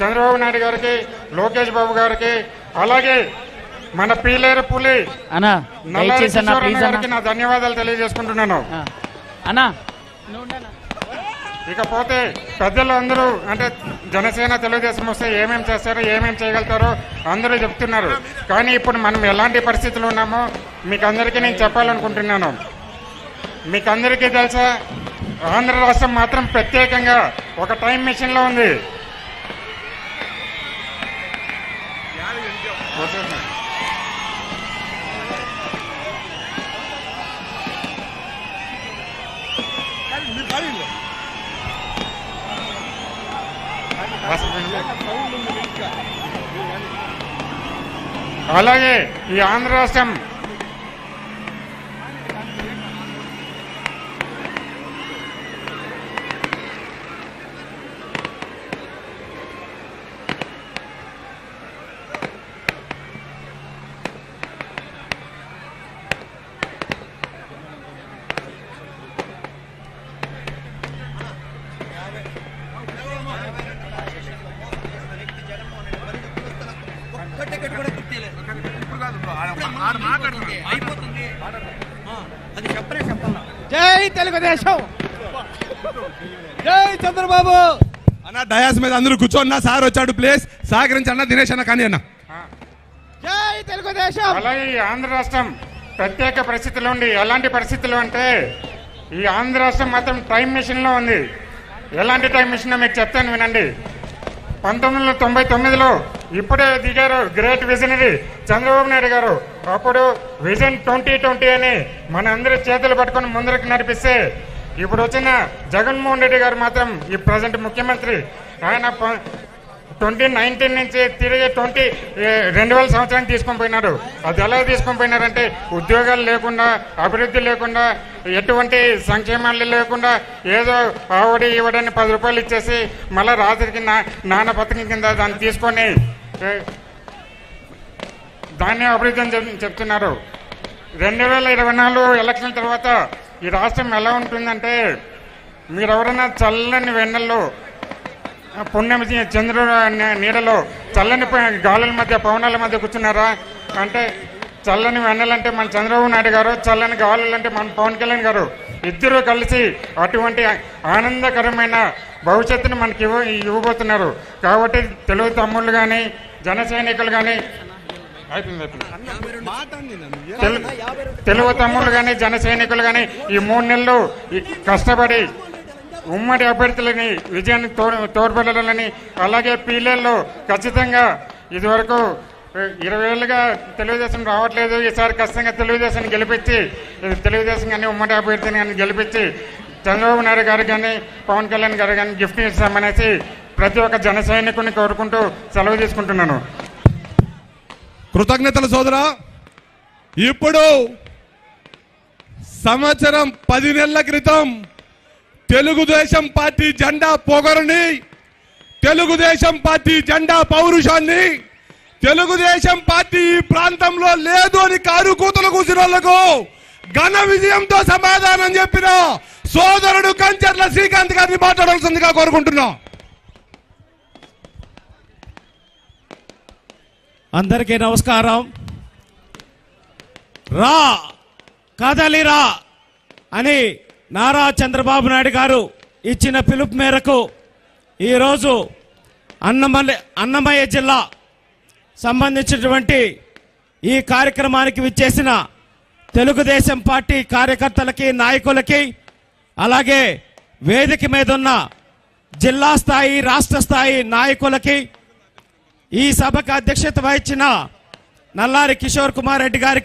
చంద్రబాబు నాయుడు గారికి లోకేష్ బాబు గారికి అలాగే మన పీలేరు పులి గారికి నా ధన్యవాదాలు తెలియజేసుకుంటున్నాను. అన్నా. ఇకపోతే పెద్దలు అందరూ అంటే జనసేన తెలుగుదేశం వస్తే ఏమేమి చేస్తారో ఏమేమి చేయగలుగుతారో అందరూ చెప్తున్నారు. కానీ ఇప్పుడు మనం ఎలాంటి పరిస్థితులు ఉన్నామో మీకు అందరికీ నేను చెప్పాలనుకుంటున్నాను. మీకు అందరికీ తెలుసా ఆంధ్ర రాష్ట్రం మాత్రం ప్రత్యేకంగా ఒక టైం మిషన్లో ఉంది. అలాగే ఈ ఆంధ్ర రాష్ట్రం జై తెలుగుదేశం. జై చంద్రబాబు. అన్న డయాస్ మీద అందరూ కూర్చోన్న సార్ వచ్చాడు ప్లేస్ సహకరించి అన్న దినేష్ అన్న కానీ అన్న. జై తెలుగుదేశం. అలాగే ఈ ఆంధ్ర రాష్ట్రం ప్రత్యేక పరిస్థితుల్లో ఉంది. ఎలాంటి పరిస్థితులు అంటే ఈ ఆంధ్ర రాష్ట్రం మాత్రం టైం మిషన్లో ఉంది. ఎలాంటి టైం మిషన్ మీకు చెప్తాను వినండి. పంతొమ్మిది వందల తొంభై తొమ్మిదిలో ఇప్పుడే దిగారు గ్రేట్ విజనరీ చంద్రబాబు నాయుడు గారు. అప్పుడు విజన్ ట్వంటీ ట్వంటీ అని మన అందరి చేతులు పట్టుకొని ముందరకు నడిపిస్తే ఇప్పుడు వచ్చిన జగన్మోహన్ రెడ్డి గారు మాత్రం ఈ ప్రజెంట్ ముఖ్యమంత్రి. ఆయన ట్వంటీ నైన్టీన్ నుంచి తిరిగి ట్వంటీ రెండు వేల సంవత్సరానికి తీసుకొని పోయినారు అది ఎలా తీసుకొని పోయినారంటే ఉద్యోగాలు లేకుండా అభివృద్ధి లేకుండా ఎటువంటి సంక్షేమాలు లేకుండా ఏదో ఆవిడ ఈవిడని పది రూపాయలు ఇచ్చేసి మళ్ళీ రాత్రికి నా నాన్న పథకం కింద దాన్ని తీసుకొని దాన్ని అభివృద్ధి అని చెప్తున్నారు. రెండు వేల ఇరవై నాలుగు ఎలక్షన్ తర్వాత ఈ రాష్ట్రం ఎలా ఉంటుందంటే మీరెవరైనా చల్లని వెన్నెల్లో పుణ్యం చంద్రుడు నీడలో చల్లని గాలుల మధ్య పవనాల మధ్య కూర్చున్నారా? అంటే చల్లని వెన్నెలంటే మన చంద్రబాబు నాయుడు గారు చల్లని గాలులంటే మన పవన్ కళ్యాణ్ గారు. ఇద్దరు కలిసి అటువంటి ఆనందకరమైన భవిష్యత్తును మనకి ఇవ్వ ఇవ్వబోతున్నారు. కాబట్టి తెలుగు తమ్ముళ్ళు కానీ జన సైనికులు కానీ అయిపోయింది అయిపోయింది. తెలుగు తమ్ముళ్ళు కానీ జన సైనికులు కానీ ఈ మూడు నెలలు ఈ కష్టపడి ఉమ్మడి అభ్యర్థులని విజయాన్ని తో తోడ్పడాలని అలాగే పీలేల్లో ఖచ్చితంగా ఇదివరకు ఇరవై ఏళ్ళుగా తెలుగుదేశం రావట్లేదు. ఈసారి ఖచ్చితంగా తెలుగుదేశాన్ని గెలిపించి తెలుగుదేశం కానీ ఉమ్మడి అభ్యర్థిని కానీ గెలిపించి చంద్రబాబు నాయుడు గారు కానీ పవన్ కళ్యాణ్ గారు కానీ గిఫ్ట్ ఇస్తామనేసి ప్రతి ఒక్క జన సైనికుని కోరుకుంటూ సెలవు తీసుకుంటున్నాను. కృతజ్ఞతలు సోదరా. ఇప్పుడు సంవత్సరం పది నెలల క్రితం తెలుగుదేశం పార్టీ జెండా పొగరుని తెలుగుదేశం పార్టీ జెండా పౌరుషాన్ని తెలుగుదేశం పార్టీ ఈ ప్రాంతంలో లేదు అని కారు కూతులు కూసిన వాళ్ళకు ఘన విజయంతో సమాధానం చెప్పిన సోదరుడు కంచర్ల శ్రీకాంత్ గారిని మాట్లాడాల్సిందిగా కోరుకుంటున్నాం. అందరికీ నమస్కారం. రా కదలిరా అని నారా చంద్రబాబు నాయుడు గారు ఇచ్చిన పిలుపు మేరకు ఈరోజు అన్నమల్లి అన్నమయ్య జిల్లా సంబంధించినటువంటి ఈ కార్యక్రమానికి విచ్చేసిన తెలుగుదేశం పార్టీ కార్యకర్తలకి నాయకులకి అలాగే వేదిక మీద ఉన్న జిల్లా స్థాయి రాష్ట్ర స్థాయి నాయకులకి ఈ సభకు అధ్యక్షత వహించిన నల్లారి కిషోర్ కుమార్ రెడ్డి గారికి